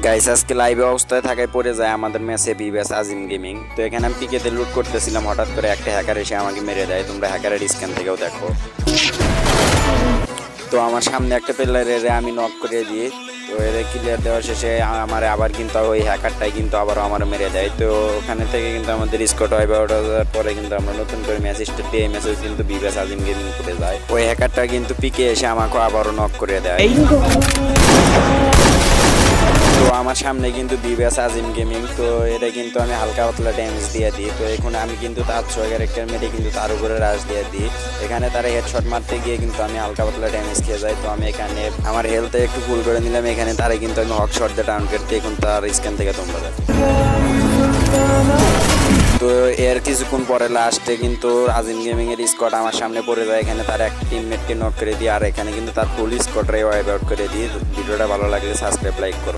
Guys আজকে লাইভে অবস্থায় থাকায় পড়ে যায় আমাদের ম্যাচে বিবেস আজিম গেমিং তো এখানে আমি পিকেতে লুট করতেছিলাম, হঠাৎ করে একটা হ্যাকার এসে আমাকে মেরে দেয়। তোমরা হ্যাকারের স্ক্যান থেকেও দেখো। তো আমার সামনে একটা প্লেয়ারের আমি নক করে দিই। তো এর ক্লিয়ার দেওয়ার শেষে আমার আবার কিন্তু ওই হ্যাকারটাই কিন্তু আবারও আমার মেরে দেয়। তো ওখানে থেকে কিন্তু আমাদের স্কট হয় বারোটা হাজার পরে কিন্তু আমরা নতুন করে ম্যাচ স্টার্ট দিয়ে ম্যাচে কিন্তু বিবেস আজিম গেমিং করে যায়। ওই হ্যাকারটা কিন্তু পিকে এসে আমাকে আবারও নক করে দেয়। আমার সামনে কিন্তু বিবেস আজিম গেমিং, তো এটা কিন্তু আমি হালকা পাতলা ড্যামেজ দিয়ে দিই। তো এখন আমি কিন্তু তার ছয় ক্যারেক্টার মেরে কিন্তু তার উপরে রাশ দিয়ে দিই। এখানে তারা হেডশট মারতে গিয়ে কিন্তু আমি হালকা পাতলা ড্যামেজ খেয়ে যাই। তো আমি এখানে আমার হেলথে একটু ফুল করে নিলাম। এখানে তারা কিন্তু আমি হক শট দিয়ে ডাউন করতে এখন তার স্ক্যান থেকে তোমরা তো এর কিছুক্ষণ পরে লাস্টে কিন্তু আজিম গেমিং এর স্কট আমার সামনে পড়ে যায়। এখানে তার এক টিমমেটকে নক করে দিই। আর এখানে কিন্তু তার ফুল স্কট ওয়াইপ আউট করে দিই। ভিডিওটা ভালো লাগলে সাবস্ক্রাইব লাইক করো।